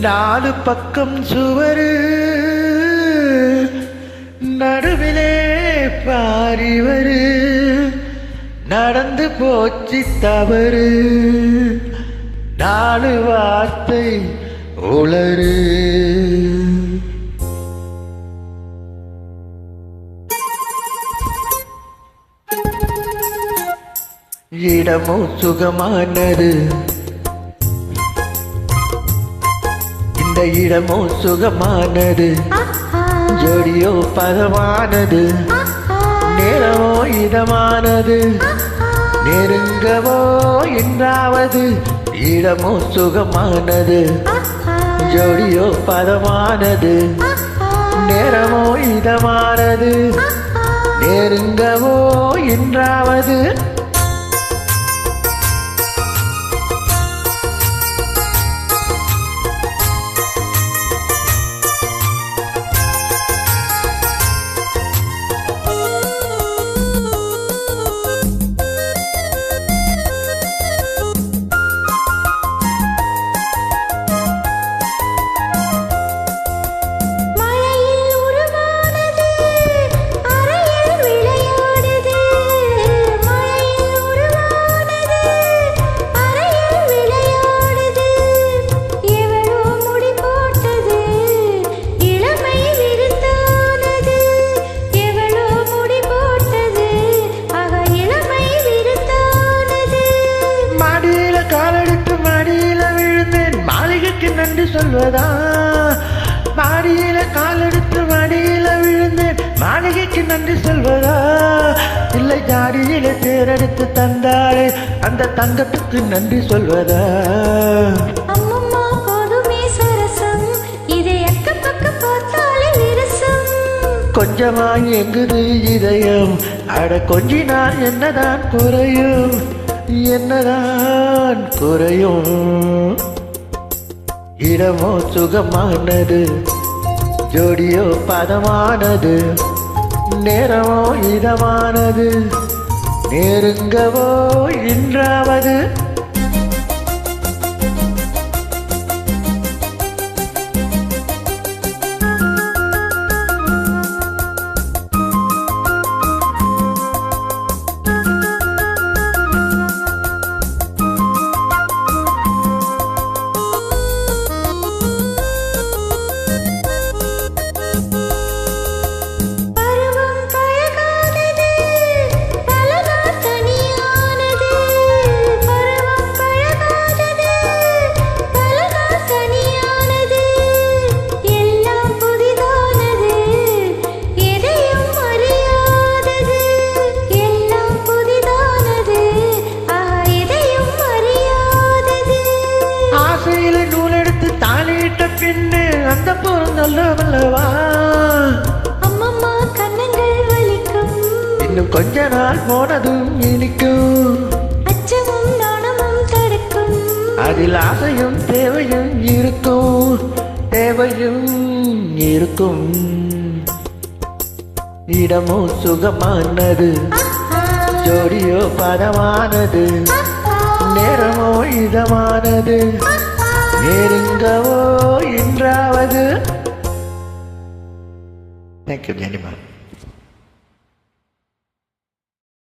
நாலு பக்கம் சுவரு. நடுவிலே பாரிவரு. நடந்து போச்சு தவறு. நாலு வார்த்தை உளறு. இடமும் சுகமானது. இந்த இடமோ சுகமானது. ஜோடியோ பதமானது நேரமோ இதமானது. நெருங்கவோ என்றாவது இடமோ சுகமானது. ஜோடியோ பதமானது நேரமோ இதமானது. நெருங்கவோ என்றாவது மாளிகைக்கு நன்றி சொல்வதா? மாடியில காலெடுத்து மடியில விழுந்தேன். மாளிகைக்கு நன்றி சொல்வதா? இல்லை ஜாடியில தேரெடுத்து தந்தாளே அந்த தங்கத்துக்கு நன்றி சொல்வதா? கொஞ்சமா எங்குது இதயம்? அட கொஞ்சினால் என்னதான் குறையும்? என்னதான் குறையும்? இடமோ சுகமானது ஜோடியோ பதமானது நேரமோ இதமானது நெருங்கவோ இன்றாவது பின்னு அந்த பொருந்தல்லவல்லவா அம்மம்மா கண்ணங்கள் வலிக்கும். இன்னும் கொஞ்ச நாள் போனதும் இனிக்கும். அச்சமும் நாணமும் தடுக்கும். அதில் ஆசையும் தேவையும் இருக்கும். தேவையும் இருக்கும். இடமோ சுகமானது ஜோடியோ பதமானது நேரமோ இதமானது. நெருங்கவோ என்றாவது. தேங்க்யூ ஜெனிமா